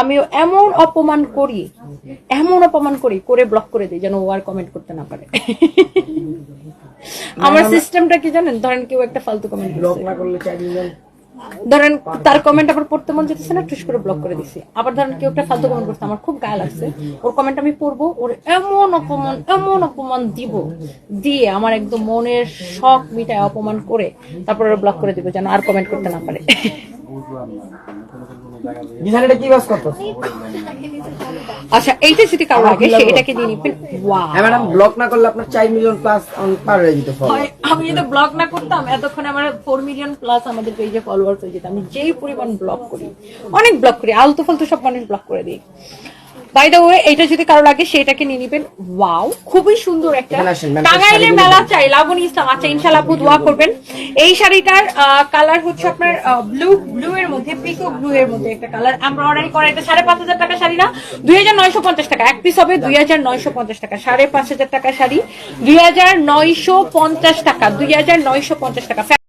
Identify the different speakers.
Speaker 1: আমিও এমন অপমান করি এমন অপমান করি করে ব্লক করে দিই যেন ও আর কমেন্ট করতে না পারে। আমার সিস্টেমটা কি জানেন? ধরেন কেউ একটা ফালতু কমেন্ট
Speaker 2: ব্লক না করলে
Speaker 1: ধরেন তার কমেন্ট আবার পড়তে মন যেতেছে না টুস করে ব্লক করে দিছি। আবার ধরেন কেউ একটা ফালতু কমেন্ট করছে আমার খুব গায়ে লাগছে। ওর কমেন্ট আমি পড়ব ওর এমন অপমান এমন অপমান দিব দিয়ে আমার একদম মনের শখ মিটায় অপমান করে তারপর ওরা ব্লক করে দিব যেন আর কমেন্ট করতে না পারে।
Speaker 2: বিধান এটা কি বাস করতো
Speaker 1: আচ্ছা এইটা যদি কারও লাগে সে এটাকে দিয়ে নিবেন। ওয়াও
Speaker 2: হ্যাঁ ম্যাডাম ব্লক না করলে আপনার মিলিয়ন প্লাস পার হয়ে যেত
Speaker 1: আমি যদি ব্লক না করতাম এতক্ষণ আমার ফোর মিলিয়ন প্লাস আমাদের পেজে ফলোয়ার্স হয়ে যেত। আমি যেই পরিমাণ ব্লক করি অনেক ব্লক করি আলতু ফালতু সব মানুষ ব্লক করে দিই বাই দ্য ওয়ে এটা যদি কারও লাগে সেটাকে নিয়ে নিবেন। ওয়াও খুবই সুন্দর একটা টাঙ্গাইলে মেলা চাই লাবণী ইসলাম। আচ্ছা ইনশাল্লাহ আপু দোয়া করবেন। এই শাড়িটার কালার হচ্ছে আপনার ব্লু ব্লু এর মধ্যে পিকো ব্লু এর মধ্যে একটা কালার আমরা অর্ডার করা এটা সাড়ে পাঁচ হাজার টাকা শাড়ি না দুই হাজার নয়শো পঞ্চাশ টাকা। এক পিস হবে দুই হাজার নয়শো পঞ্চাশ টাকা সাড়ে পাঁচ হাজার টাকা শাড়ি। দুই হাজার নয়শো পঞ্চাশ টাকা দুই হাজার নয়শো পঞ্চাশ টাকা।